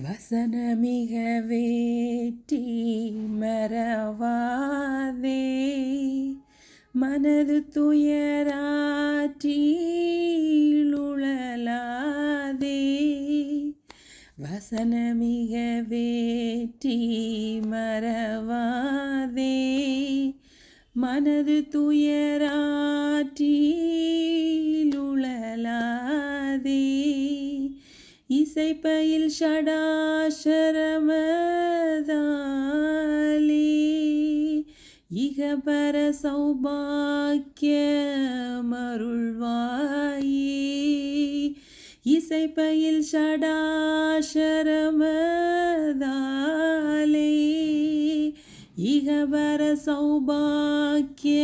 வசனமிக வேட்டி மறவாதே மனது துயராற்றிலுழலாதே வசனமிக வேட்டி மறவாதே மனது துயராற்றிலுழலாதே இசைப்பயில் ஷடாஷரமதாலே இகபர சௌபாக்கிய மருள்வாயே இசைப்பயில் ஷடாஷரமதாலே இகபர சௌபாக்கிய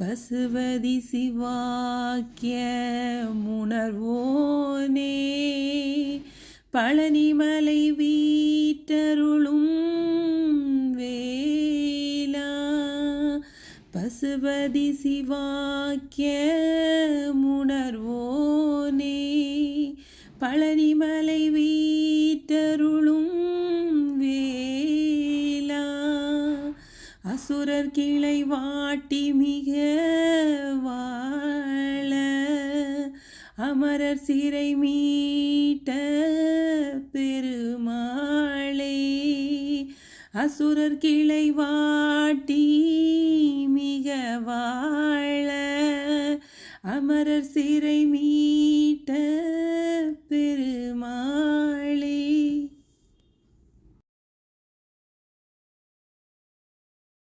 பசுவதி சிவாக்கிய முணர்வோனே பழனிமலை வீட்டருளும் வேலா பசுபதி சிவாக்கிய முணர்வோனே பழனிமலை வீ அசுரர் கிளை வாட்டி மிக வாழ அமரர் சிறை மீட்ட பெருமாளே. அசுரர் கிளை வாட்டி மிக வாழ அமரர் சிறை மீட்ட பெருமாள்.